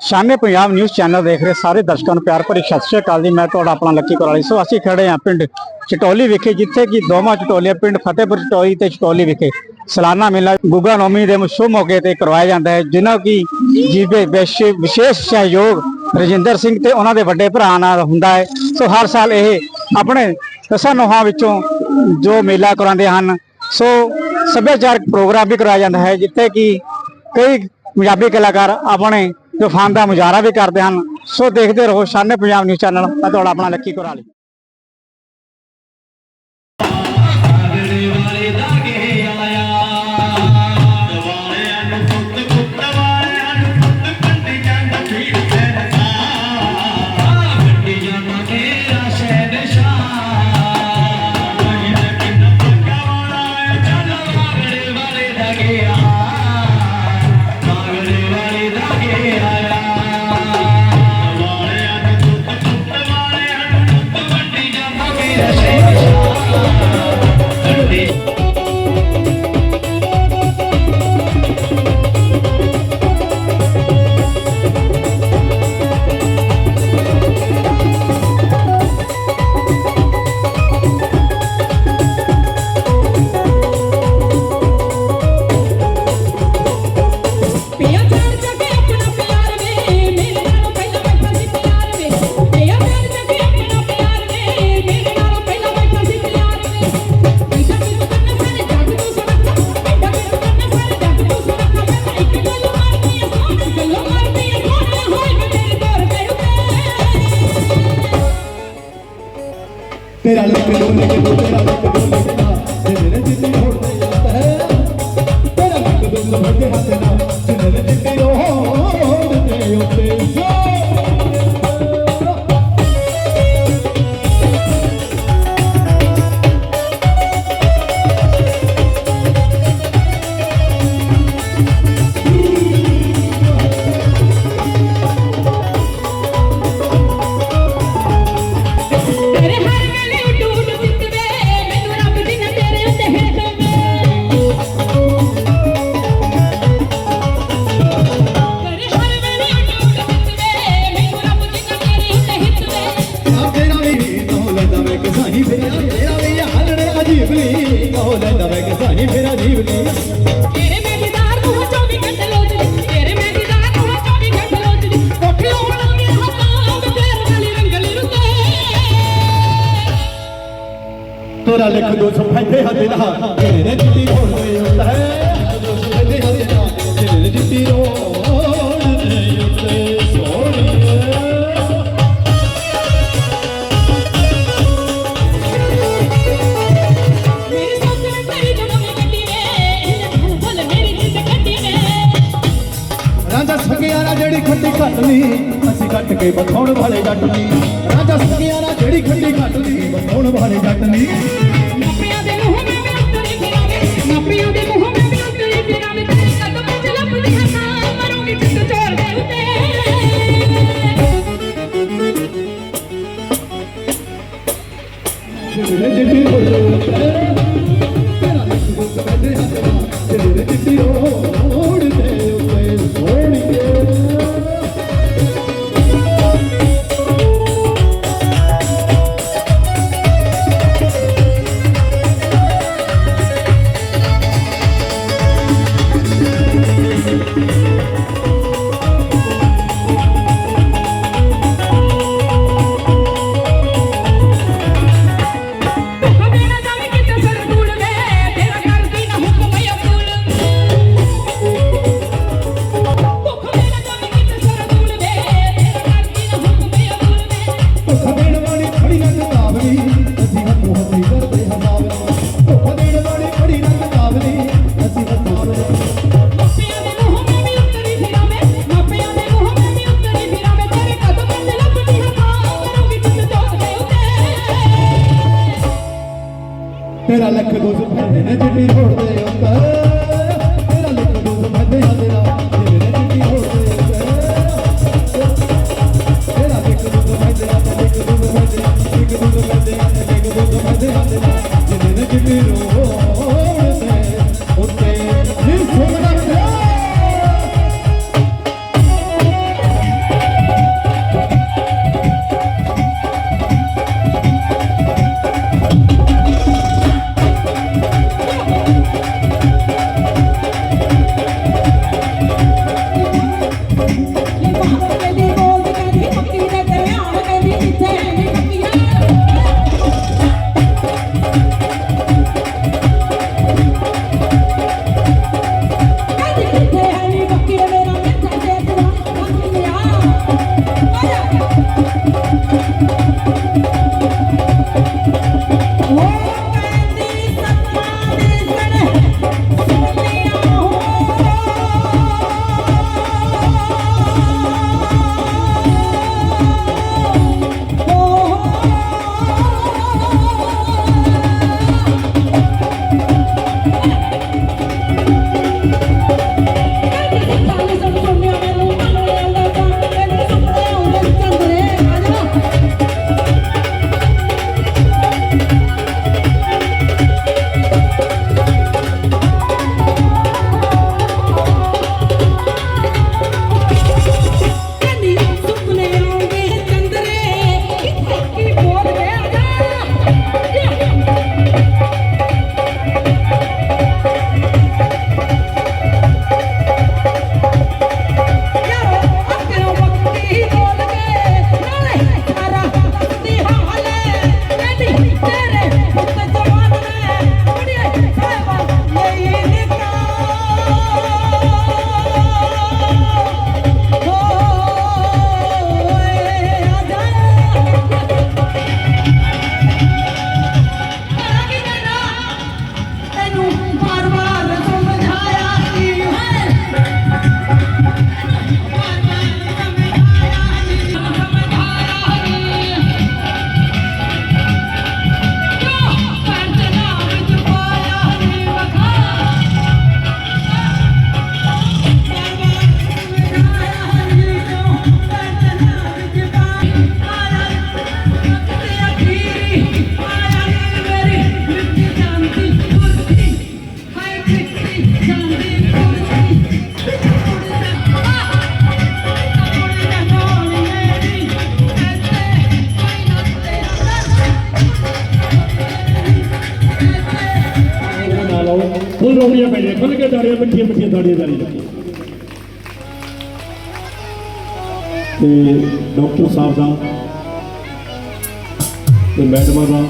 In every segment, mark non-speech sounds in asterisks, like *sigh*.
Shane Punjab news channel ਦੇਖ ਰਹੇ ਸਾਰੇ ਦਰਸ਼ਕਾਂ ਨੂੰ ਪਿਆਰ ਭਰੀ ਸਤਿ ਸ਼੍ਰੀ ਅਕਾਲ ਜੀ। ਮੈਂ ਤੁਹਾਡਾ ਆਪਣਾ ਲੱਕੀ ਕੋਰਾਲੀ। ਸੋ ਅਸੀਂ ਖੜੇ ਹਾਂ ਪਿੰਡ ਚਟੋਲੀ ਵਿਖੇ, ਜਿੱਥੇ ਕਿ ਦੋਵਾਂ ਚਟੋਲੀਆਂ, ਪਿੰਡ ਫਤਿਹਪੁਰ ਚਟੋਲੀ ਤੇ ਚਟੋਲੀ ਵਿਖੇ ਸਾਲਾਨਾ ਮੇਲਾ ਗੁੱਗਾ ਨੌਮੀ ਦੇ ਸ਼ੁਭ ਮੌਕੇ ਤੇ ਕਰਵਾਇਆ ਜਾਂਦਾ ਹੈ, ਜਿਨ੍ਹਾਂ ਕੀ ਜੀਵੇ ਵਿਸ਼ੇਸ਼ ਸਹਿਯੋਗ ਰਜਿੰਦਰ ਸਿੰਘ ਤੇ ਉਹਨਾਂ ਦੇ ਵੱਡੇ ਭਰਾ ਨਾਲ ਹੁੰਦਾ ਹੈ। ਸੋ ਹਰ ਸਾਲ ਇਹ ਆਪਣੇ ਦਸਾਂ ਨੋਹਾਂ ਵਿੱਚੋਂ ਜੋ ਮੇਲਾ ਕਰਾਉਂਦੇ ਹਨ, ਸੋ ਸੱਭਿਆਚਾਰਕ ਪ੍ਰੋਗਰਾਮ ਵੀ ਕਰਾਇਆ ਜਾਂਦਾ ਹੈ, ਜਿੱਥੇ ਕਿ ਕਈ ਪੰਜਾਬੀ ਕਲਾਕਾਰ ਆਪਣੇ ਤੂਫਾਨ ਦਾ ਮੁਜ਼ਾਹਰਾ ਵੀ ਕਰਦੇ ਹਨ। ਸੋ ਦੇਖਦੇ ਰਹੋ ਸ਼ਾਨੇ ਪੰਜਾਬ ਨਿਊਜ਼ ਚੈਨਲ, ਮੈਂ ਤੁਹਾਡਾ ਆਪਣਾ ਲੱਕੀ ਕੋਰਾਲੀ ਲੱਕ *laughs* ਡੋਲੇ ਸੱਸ ਨੇ ਤੇਰੀ ਜਦੋਂ ਮੈਂ ਗੱਡੀ ਵੇ ਇਹਨੇ ਭਲ ਭਲ ਮੇਰੀ ਜਿੱਦ ਕੱਢੀ ਵੇ ਰਾਜਾ ਸੰਗਿਆਰਾ ਜਿਹੜੀ ਖੱਟੀ ਘੱਟਨੀ ਅਸੀਂ ਕੱਟ ਕੇ ਬਖਾਉਣ ਵਾਲੇ ਜੱਟ ਨਹੀਂ ਰਾਜਾ ਸੰਗਿਆਰਾ ਜਿਹੜੀ ਖੱਟੀ ਘੱਟਨੀ ਬਖਾਉਣ ਵਾਲੇ ਜੱਟ ਨਹੀਂ ಜಿಟಿ ನೋಡಿದೆ ಅಂತ ਫੁੱਲ ਰੋੜੀਆਂ ਪੈਣੀਆਂ ਖੁੱਲ ਕੇ ਦਾੜੀਆਂ ਮਿੱਠੀਆਂ ਮਿੱਠੀਆਂ ਦਾੜੀਆਂ ਜਾਰੀ ਤੇ ਡਾਕਟਰ ਸਾਹਿਬ ਦਾ ਤੇ ਮੈਡਮਾਂ ਦਾ।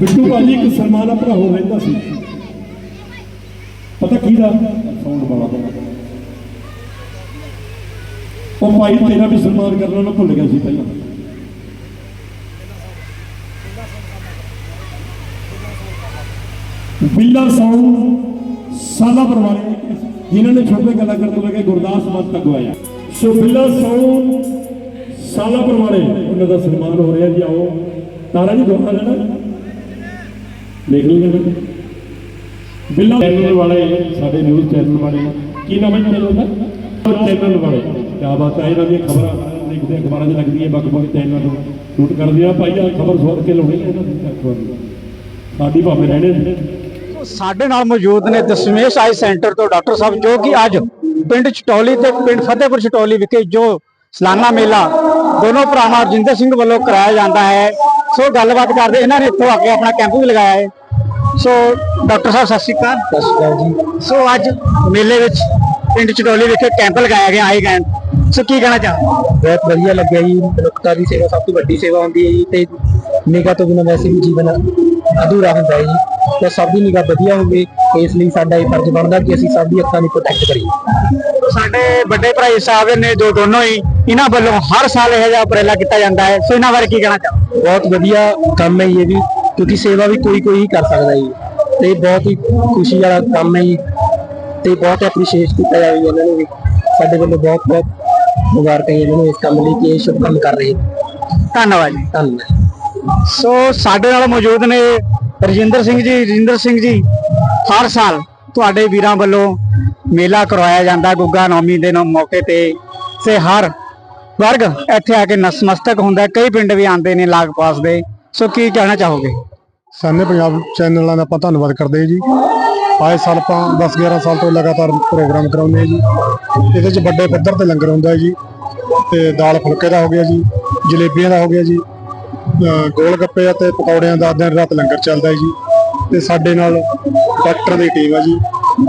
ਬਿੱਟੂ ਭਾਜੀ ਇੱਕ ਸਨਮਾਨ ਆਪਣਾ ਹੋ ਰਹਿੰਦਾ ਸੀ। ਦਾ ਸਾਊਂਡ ਵਾਲਾ ਉਹ ਭਾਈ ਤੇਰਾ ਵੀ ਸਨਮਾਨ ਕਰਨਾ ਨਾ ਭੁੱਲ ਗਿਆ ਸੀ ਪਹਿਲਾਂ। ਬਿੱਲਾ ਸਾਊਂਡ ਸਾਲਾ ਪਰਵਾਲੇ ਜਿਨ੍ਹਾਂ ਨੇ ਛੋਟੇ ਗੱਲਾਂ ਕਰਨ ਤੋਂ ਲੈ ਕੇ ਗੁਰਦਾਸ ਮਾਨ ਤੱਕ ਆਇਆ ਸੋ ਬਿੱਲਾ ਸਾਊਂਡ ਸਾਲਾ ਪਰਵਾਲੇ ਉਹਨਾਂ ਦਾ ਸਨਮਾਨ ਹੋ ਰਿਹਾ ਜੀ। ਆਓ, ਤਾਰਾ ਜੀ ਦੋਹਾਂ ਲੈਣਾ ਦੇਖ ਲਈਏ ਬਿੱਲਾ ਚੈਨਲ ਵਾਲੇ, ਸਾਡੇ ਨਿਊਜ਼ ਚੈਨਲ ਵਾਲੇ, ਕੀ ਨਾਮ ਹੈ ਚੈਨਲ ਦਾ? ਚੈਨਲ ਵਾਲੇ ਕੀ ਬਾਤ ਹੈ, ਇਹਨਾਂ ਦੀਆਂ ਖਬਰਾਂ ਲਿਖਦੇ ਅਖਬਾਰਾਂ 'ਚ ਲੱਗਦੀਆਂ ਵੱਖ-ਵੱਖ ਚੈਨਲਾਂ ਤੋਂ ਸ਼ੂਟ ਕਰਦੇ ਆ ਭਾਈ ਆ ਖਬਰ ਸੁਣ ਕੇ ਲਾਉਣੀ ਇਹਨਾਂ ਦੀ ਸਾਡੀ ਭਾਵੇਂ ਰਹਿਣੇ ਸਾਡੇ ਨਾਲ ਮੌਜੂਦ ਨੇ ਦਸ਼ਮੇਸ਼ ਆਈ ਸੈਂਟਰ ਤੋਂ ਡਾਕਟਰ ਸਾਹਿਬ, ਜੋ ਕਿ ਅੱਜ ਪਿੰਡ ਚਟੌਲੀ ਤੇ ਪਿੰਡ ਫਤਿਹਪੁਰ ਚਟੌਲੀ ਵਿਖੇ ਜੋ ਸਲਾਨਾ ਮੇਲਾ ਦੋਨੋਂ ਭਰਾਵਾਂ ਰਜਿੰਦਰ ਸਿੰਘ ਵੱਲੋਂ ਕਰਾਇਆ ਜਾਂਦਾ ਹੈ। ਸੋ ਗੱਲਬਾਤ ਕਰਦੇ, ਇਹਨਾਂ ਨੇ ਇੱਥੋਂ ਅੱਗੇ ਆਪਣਾ ਕੈਂਪ ਵੀ ਲਗਾਇਆ ਹੈ। ਸੋ ਡਾਕਟਰ ਸਾਹਿਬ ਸਤਿ ਸ਼੍ਰੀ ਅਕਾਲ। ਸਤਿ ਸ਼੍ਰੀ ਅਕਾਲ ਜੀ। ਸੋ ਅੱਜ ਮੇਲੇ ਵਿੱਚ ਪਿੰਡ ਚਟੌਲੀ ਵਿਖੇ ਕੈਂਪ ਲਗਾਇਆ ਗਿਆ ਆਏ ਗਏ। ਸੋ ਕੀ ਕਹਿਣਾ ਚਾਹੋ ਬਹੁਤ ਵਧੀਆ ਲੱਗਿਆ ਜੀ। ਮਨੁੱਖਤਾ ਦੀ ਸੇਵਾ ਸਭ ਤੋਂ ਵੱਡੀ ਸੇਵਾ ਹੁੰਦੀ ਹੈ ਜੀ ਤੇ ਨਿਗਾਹ ਤੋਂ ਬਿਨਾਂ ਵੈਸੇ ਵੀ ਜੀਵਨ ਅਧੂਰਾ ਹੁੰਦਾ ਹੈ ਜੀ। ਤੇ ਸਭ ਦੀ ਨਿਗਾਹ ਵਧੀਆ ਹੋਵੇ ਇਸ ਲਈ ਸਾਡਾ ਇਹ ਫਰਜ਼ ਬਣਦਾ ਕਿ ਅਸੀਂ ਸਭ ਦੀ ਅੱਖਾਂ ਨੂੰ ਪ੍ਰੋਟੈਕਟ ਕਰੀਏ। ਸਾਡੇ ਵੱਡੇ ਭਰਾ ਸਾਹਿਬ ਨੇ ਜੋ ਦੋਨੋਂ ਹੀ ਇਹਨਾਂ ਵੱਲੋਂ ਹਰ ਸਾਲ ਇਹ ਜਿਹਾ ਉਪਰਾਲਾ ਕੀਤਾ ਜਾਂਦਾ ਹੈ। ਸੋ ਇਹਨਾਂ ਬਾਰੇ ਕੀ ਕਹਿਣਾ ਚਾਹੋ ਬਹੁਤ ਵਧੀਆ ਕੰਮ ਹੈ ਇਹ ਵੀ। ਕਿਉਂਕਿ ਸੇਵਾ ਵੀ ਕੋਈ ਕੋਈ ਹੀ ਕਰ ਸਕਦਾ ਜੀ। ਤੇ ਬਹੁਤ ਹੀ ਖੁਸ਼ੀ ਵਾਲਾ ਕੰਮ ਹੈ ਜੀ। ਤੇ ਬਹੁਤ ਐਪਰੀਸ਼ੀਏਟ ਕੀਤਾ ਜਾਵੇ ਇਹਨਾਂ ਨੂੰ ਵੀ। ਸਾਡੇ ਵੱਲੋਂ ਬਹੁਤ ਬਹੁਤ ਮੁਬਾਰਕਾਂ ਜੀ ਇਹਨਾਂ ਨੂੰ ਇਸ ਕੰਮ ਲਈ ਕਿ ਇਹ ਸ਼ੁਭ ਕੰਮ ਕਰ ਰਹੇ ਧੰਨਵਾਦ ਜੀ। ਧੰਨਵਾਦ। ਸੋ ਸਾਡੇ ਨਾਲ ਮੌਜੂਦ ਨੇ ਰਜਿੰਦਰ ਸਿੰਘ ਜੀ। ਰਜਿੰਦਰ ਸਿੰਘ ਜੀ ਹਰ ਸਾਲ ਤੁਹਾਡੇ ਵੀਰਾਂ ਵੱਲੋਂ ਮੇਲਾ ਕਰਵਾਇਆ ਜਾਂਦਾ ਗੁੱਗਾ ਨੌਮੀ ਦੇ ਮੌਕੇ ਤੇ। ਸੇ ਹਰ ਵਰਗ ਇੱਥੇ ਆ ਕੇ ਨਸਮਸਤਕ ਹੁੰਦਾ। ਕਈ ਪਿੰਡ ਵੀ ਆਉਂਦੇ ਨੇ ਲਾਗ ਪਾਸ ਦੇ। ਸੋ ਕੀ ਕਹਿਣਾ ਚਾਹੋਗੇ? ਸਾਨੇ ਪੰਜਾਬ ਚੈਨਲਾਂ ਦਾ ਆਪਾਂ ਧੰਨਵਾਦ ਕਰਦੇ ਹਾਂ ਜੀ। ਆਏ ਸਾਲ ਆਪਾਂ 10 11 ਸਾਲ ਤੋਂ ਲਗਾਤਾਰ ਪ੍ਰੋਗਰਾਮ ਕਰਾਉਂਦੇ ਹਾਂ ਜੀ। ਇਹਦੇ 'ਚ ਵੱਡੇ ਪੱਧਰ ਤੇ ਲੰਗਰ ਹੁੰਦਾ ਹੈ ਜੀ। ਤੇ ਦਾਲ ਫੁਲਕੇ ਦਾ ਹੋ ਗਿਆ ਜੀ, ਜਲੇਬੀਆਂ ਦਾ ਹੋ ਗਿਆ ਜੀ, ਅਹ ਗੋਲ ਗੱਪੇ ਅਤੇ ਪਕੌੜਿਆਂ ਦਾ ਦਿਨ ਰਾਤ ਲੰਗਰ ਚੱਲਦਾ ਹੈ ਜੀ। ਤੇ ਸਾਡੇ ਨਾਲ ਡਾਕਟਰ ਦੀ ਟੀਮ ਹੈ ਜੀ।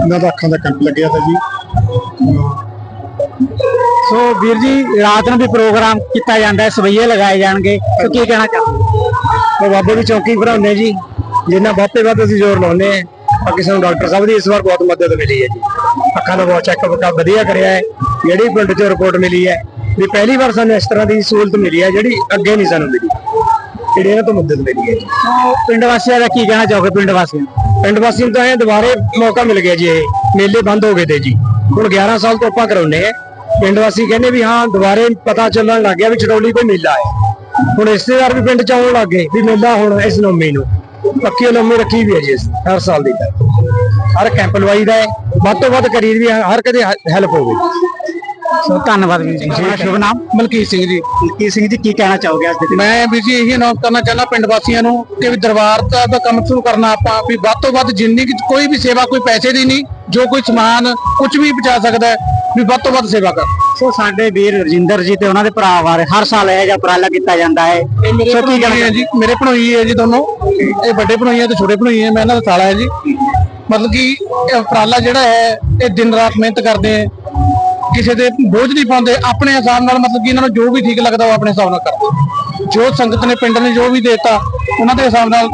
ਇਹਨਾਂ ਦਾ ਅੱਖਾਂ ਦਾ ਕੈਂਪ ਲੱਗਿਆ ਤਾ ਜੀ। ਸੋ ਵੀਰ ਜੀ, ਰਾਤ ਨੂੰ ਵੀ ਪ੍ਰੋਗਰਾਮ ਕੀਤਾ ਜਾਂਦਾ ਹੈ, ਸਵਈਏ ਲਗਾਏ ਜਾਣਗੇ। ਸੋ ਕੀ ਕਹਿਣਾ ਚਾਹੁੰਦੇ ਉਹ ਬਾਬੇ ਦੀ ਚੌਕੀ ਭਰਾਉਂਦੇ ਜੀ। ਜਿੰਨਾ ਤੋਂ ਵੱਧ ਅਸੀਂ ਜ਼ੋਰ ਲਾਉਂਦੇ ਆ ਬਾਕੀ ਸਾਨੂੰ ਡਾਕਟਰ ਸਾਹਿਬ ਦੀ ਇਸ ਵਾਰ ਬਹੁਤ ਮਦਦ ਮਿਲੀ ਹੈ ਜੀ। ਅੱਖਾਂ ਦਾ ਬਹੁਤ ਚੈੱਕਅਪ ਵਧੀਆ ਕਰਿਆ ਹੈ। ਜਿਹੜੀ ਪਿੰਡ ਚੋਂ ਰਿਪੋਰਟ ਮਿਲੀ ਹੈ ਵੀ ਪਹਿਲੀ ਵਾਰ ਸਾਨੂੰ ਇਸ ਤਰ੍ਹਾਂ ਦੀ ਸਹੂਲਤ ਮਿਲੀ ਹੈ ਜਿਹੜੀ ਅੱਗੇ ਨਹੀਂ ਸਾਨੂੰ ਮਿਲੀ। ਜਿਹੜੀ ਇਹਨਾਂ ਤੋਂ ਮਦਦ ਮਿਲੀ ਹੈ ਜੀ। ਪਿੰਡ ਵਾਸੀਆਂ ਦਾ ਕੀ ਕਹਿਣਾ ਚਾਹੋਗੇ ਪਿੰਡ ਵਾਸੀਆਂ? ਪਿੰਡ ਵਾਸੀਆਂ ਨੂੰ ਤਾਂ ਇਹ ਦੁਬਾਰੇ ਮੌਕਾ ਮਿਲ ਗਿਆ ਜੀ ਇਹ। ਮੇਲੇ ਬੰਦ ਹੋ ਗਏ ਤੇ ਜੀ। ਹੁਣ 11 ਸਾਲ ਤੋਂ ਆਪਾਂ ਕਰਾਉਨੇ ਆ ਪਿੰਡ ਵਾਸੀ ਕਹਿੰਦੇ ਵੀ ਹਾਂ ਦੁਬਾਰੇ ਪਤਾ ਚੱਲਣ ਲੱਗ ਗਿਆ ਵੀ ਚਟੋਲੀ ਕੋਈ ਮੇਲਾ ਹੈ। ਹੁਣ ਰਿਸ਼ਤੇਦਾਰ ਵੀ ਪਿੰਡ ਚ ਆਉਣ ਲੱਗ ਗਏ ਵੀ ਮੇਲਾ ਹੁਣ ਇਸ ਨੌਮੀ ਨੂੰ। ਪੱਕੀ ਨੌਮੀ ਰੱਖੀ ਵੀ ਹੈ ਜੀ ਹਰ ਸਾਲ ਦੀ। ਹਰ ਕੈਂਪ ਲਵਾਈਦਾ ਹੈ ਵੱਧ ਤੋਂ ਵੱਧ ਕਰੀਰ ਵੀ ਹਰ ਕਦੇ ਹੈਲਪ ਹੋਵੇ। ਸੋ ਧੰਨਵਾਦ ਵੀਰ ਜੀ ਸ਼ੁਭ ਨਾਮ? ਮਲਕੀਤ ਸਿੰਘ ਜੀ। ਮਲਕੀਤ ਸਿੰਘ ਜੀ ਕੀ ਕਹਿਣਾ ਚਾਹੋਗੇ ਅੱਜ ਦੇ ਮੈਂ ਵੀ ਜੀ ਇਹੀ ਅਨਾਉਂਸ ਕਰਨਾ ਚਾਹੁੰਦਾ ਪਿੰਡ ਵਾਸੀਆਂ ਨੂੰ ਕਿ ਵੀ ਦਰਬਾਰ ਦਾ ਦਾ ਕੰਮ ਸ਼ੁਰੂ ਕਰਨਾ ਆਪਾਂ ਵੀ ਵੱਧ ਤੋਂ ਵੱਧ ਜਿੰਨੀ ਕੋਈ ਵੀ ਸੇਵਾ ਕੋਈ ਪੈਸੇ ਦੀ ਨਹੀਂ ਜੋ ਕੋਈ ਸਮਾਨ ਕੁਝ ਵੀ ਪਹੁੰਚਾ ਸਕਦਾ ਵੀ ਵੱਧ ਤੋਂ ਵੱਧ ਸੇਵਾ ਕਰ। ਸੋ ਸਾਡੇ ਵੀਰ ਰਜਿੰਦਰ ਜੀ ਤੇ ਉਹਨਾਂ ਦੇ ਭਰਾ ਬਾਰੇ ਹਰ ਸਾਲ ਇਹ ਜਿਹਾ ਉਪਰਾਲਾ ਕੀਤਾ ਜਾਂਦਾ ਹੈ। ਸੋ ਕੀ ਹੈ ਜੀ ਮੇਰੇ ਭਣੋਈ ਹੈ ਜੀ ਦੋਨੋਂ। ਇਹ ਵੱਡੇ ਭਣੋਈ ਹੈ ਤੇ ਛੋਟੇ ਭਣੋਈ ਹੈ ਮੈਂ ਇਹਨਾਂ ਦਾ ਸਾਲਾ ਹੈ ਜੀ। ਮਤਲਬ ਕਿ ਇਹ ਉਪਰਾਲਾ ਜਿਹੜਾ ਹੈ ਇਹ ਦਿਨ ਰਾਤ ਮਿਹਨਤ ਕਰਦੇ ਹੈ ਕਿਸੇ ਦੇ ਬੋਝ ਨਹੀਂ ਪਾਉਂਦੇ ਆਪਣੇ ਹਿਸਾਬ ਨਾਲ ਮਤਲਬ ਕਿ ਇਹਨਾਂ ਨੂੰ ਜੋ ਵੀ ਠੀਕ ਲੱਗਦਾ ਉਹ ਆਪਣੇ ਹਿਸਾਬ ਨਾਲ ਕਰਦੇ। ਜੋ ਸੰਗਤ ਨੇ ਪਿੰਡ ਨੇ ਜੋ ਵੀ ਦੇਤਾ ਉਹਨਾਂ ਦੇ ਹਿਸਾਬ ਨਾਲ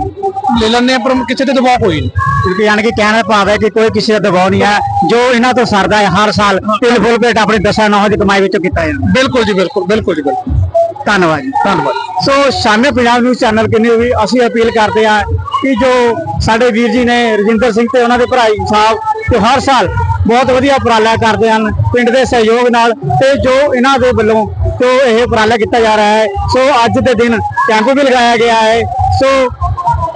ਲੈ ਲੈਂਦੇ ਆ ਪਰ ਕਿਸੇ ਤੇ ਦਬਾਅ ਕੋਈ ਨਹੀਂ। ਕਿਉਂਕਿ ਯਾਨੀ ਕਿ ਕਹਿਣਾ ਭਾਵ ਹੈ ਕਿ ਕੋਈ ਕਿਸੇ ਦਾ ਦਬਾਅ ਨਹੀਂ ਹੈ ਜੋ ਇਹਨਾਂ ਤੋਂ ਸਰਦਾ ਹੈ ਹਰ ਸਾਲ ਤਿੰਨ ਫੁੱਲ ਪੇਟ ਆਪਣੀ ਦਸਾਂ ਨੌਹਾਂ ਦੀ ਕਮਾਈ ਵਿੱਚੋਂ ਕੀਤਾ ਜਾਂਦਾ। ਬਿਲਕੁਲ ਜੀ ਬਿਲਕੁਲ ਬਿਲਕੁਲ ਜੀ ਬਿਲਕੁਲ। ਧੰਨਵਾਦ ਜੀ ਧੰਨਵਾਦ। ਸੋ ਸ਼ਾਮੇ ਪੰਜਾਬ ਨਿਊਜ਼ ਚੈਨਲ ਕਿੰਨੇ ਵੀ ਅਸੀਂ ਅਪੀਲ ਕਰਦੇ ਹਾਂ ਕਿ ਜੋ ਸਾਡੇ ਵੀਰ ਜੀ ਨੇ ਰਜਿੰਦਰ ਸਿੰਘ ਤੇ ਉਹਨਾਂ ਦੇ ਭਰਾ ਸਾਹਿਬ ਜੋ ਹਰ ਸਾਲ ਬਹੁਤ ਵਧੀਆ ਉਪਰਾਲਾ ਕਰਦੇ ਹਨ, ਪਿੰਡ ਦੇ ਸਹਿਯੋਗ ਨਾਲ ਤੇ ਜੋ ਇਹਨਾਂ ਦੇ ਵੱਲੋਂ ਜੋ ਇਹ ਉਪਰਾਲਾ ਕੀਤਾ ਜਾ ਰਿਹਾ ਹੈ, ਸੋ ਅੱਜ ਦੇ ਦਿਨ ਕੈਂਪ ਵੀ ਲਗਾਇਆ ਗਿਆ ਹੈ, ਸੋ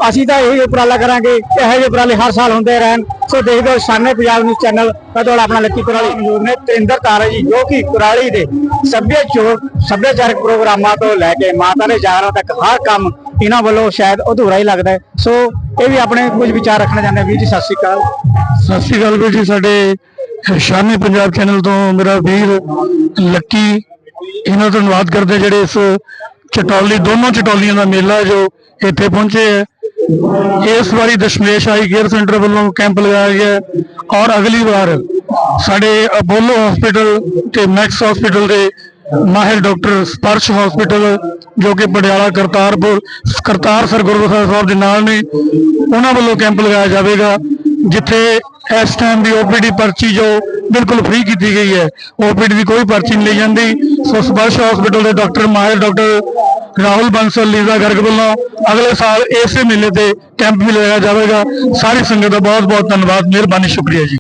ਅਸੀਂ ਤਾਂ ਇਹੀ ਉਪਰਾਲਾ ਕਰਾਂਗੇ ਇਹੋ ਜਿਹੇ ਉਪਰਾਲੇ ਹਰ ਸਾਲ ਹੁੰਦੇ ਰਹਿਣ। ਸੋ ਦੇਖਦੇ ਹੋ ਸ਼ਾਮੇ ਪੰਜਾਬ ਨਿਊਜ਼ ਚੈਨਲ ਮੈਂ ਤੁਹਾਡਾ ਆਪਣਾ ਲੱਕੀ ਕੁਰਾਲੀ ਮੌਜੂਦ ਨੇ ਤੇਂਦਰ ਤਾਰਾ ਜੀ, ਜੋ ਕਿ ਕੁਰਾਲੀ ਦੇ ਸੱਭਿਆਚਾਰਕ ਸੱਭਿਆਚਾਰਕ ਪ੍ਰੋਗਰਾਮਾਂ ਤੋਂ ਲੈ ਕੇ ਮਾਤਾ ਦੇ ਜਾਗਰਾਂ ਤੱਕ ਹਰ ਕੰਮ ਇਹਨਾਂ ਵੱਲੋਂ ਸ਼ਾਇਦ ਅਧੂਰਾ ਹੀ ਲੱਗਦਾ ਸੋ ਇਹ ਵੀ ਆਪਣੇ ਕੁਝ ਵਿਚਾਰ ਰੱਖਣਾ ਚਾਹੁੰਦੇ ਆ ਵੀਰ ਜੀ, ਸਤਿ ਸ਼੍ਰੀ ਅਕਾਲ। ਸਤਿ ਸ਼੍ਰੀ ਅਕਾਲ ਵੀਰ ਜੀ, ਸਾਡੇ ਸ਼ਾਮੀ ਪੰਜਾਬ ਚੈਨਲ ਤੋਂ ਮੇਰਾ ਵੀਰ ਲੱਕੀ, ਇਹਨਾਂ ਦਾ ਧੰਨਵਾਦ ਕਰਦੇ ਜਿਹੜੇ ਇਸ ਚਟੋਲੀ, ਦੋਨੋਂ ਚਟੋਲੀਆਂ ਦਾ ਮੇਲਾ ਜੋ ਇੱਥੇ ਪਹੁੰਚੇ ਹੈ। ਇਸ ਵਾਰੀ ਦਸ਼ਮੇਸ਼ ਆਈ ਕੇਅਰ ਸੈਂਟਰ ਵੱਲੋਂ ਕੈਂਪ ਲਗਾਇਆ ਗਿਆ ਔਰ ਅਗਲੀ ਵਾਰ ਸਾਡੇ ਅਪੋਲੋ ਹਸਪੀਟਲ ਤੇ ਮੈਕਸ ਹਸਪੀਟਲ ਦੇ ਮਾਹਿਰ ਡਾਕਟਰ ਸਪਰਸ਼ ਹਸਪੀਟਲ ਜੋ ਕਿ ਪਟਿਆਲਾ ਕਰਤਾਰਪੁਰ, ਕਰਤਾਰ ਕਰਤਾਰਸਰ ਗੁਰਦੁਆਰਾ ਸਾਹਿਬ ਦੇ ਨਾਲ ਨੇ, ਉਹਨਾਂ ਵੱਲੋਂ ਕੈਂਪ ਲਗਾਇਆ ਜਾਵੇਗਾ, ਜਿੱਥੇ ਇਸ ਟਾਈਮ ਦੀ ਓਪੀਡੀ ਪਰਚੀ ਜੋ ਬਿਲਕੁਲ ਫ੍ਰੀ ਕੀਤੀ ਗਈ ਹੈ। ਓਪੀਡੀ ਦੀ ਕੋਈ ਪਰਚੀ ਨਹੀਂ ਲਈ ਜਾਂਦੀ। ਸੋ ਸਪਰਸ਼ ਹਸਪੀਟਲ ਦੇ ਡਾਕਟਰ ਮਾਹਿਰ ਡਾਕਟਰ ਰਾਹੁਲ ਬੰਸਲ, ਲੀਜ਼ਾ ਗਰਗ ਵੱਲੋਂ ਅਗਲੇ ਸਾਲ ਇਸੇ ਮੇਲੇ ਤੇ ਕੈਂਪ ਵੀ ਲਗਾਇਆ ਜਾਵੇਗਾ। ਸਾਰੀ ਸੰਗਤ ਦਾ ਬਹੁਤ ਬਹੁਤ ਧੰਨਵਾਦ। ਮਿਹਰਬਾਨੀ, ਸ਼ੁਕਰੀਆ ਜੀ।